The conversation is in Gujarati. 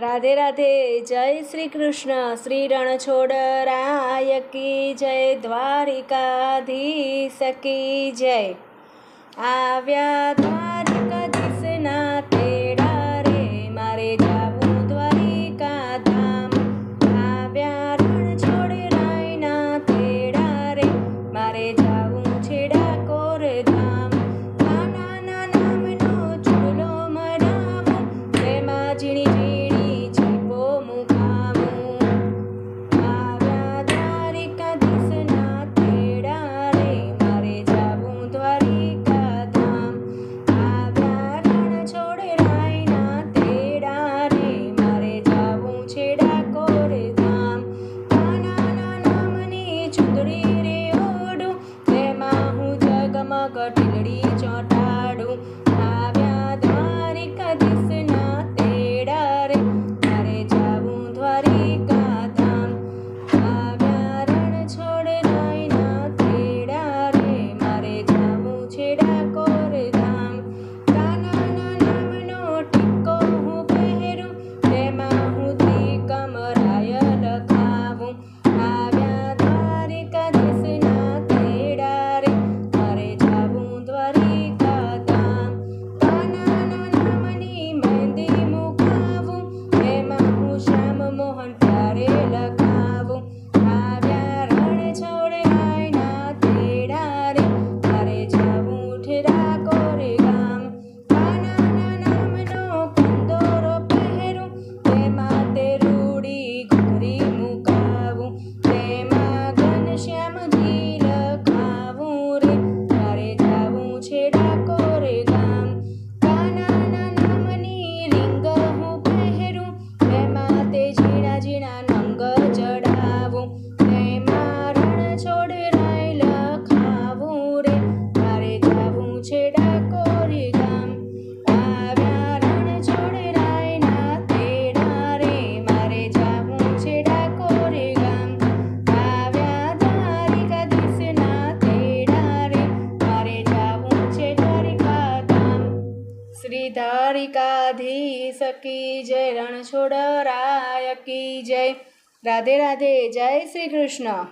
રાધે રાધે જય શ્રી કૃષ્ણ શ્રી રણછોડરાય રાયકી જય દ્વારિકાધીશ કી જય. આવ્યા શ્રી ધારિકાધીશ કી જય રણછોડરાય કી જય. રાધે રાધે જય શ્રી કૃષ્ણ.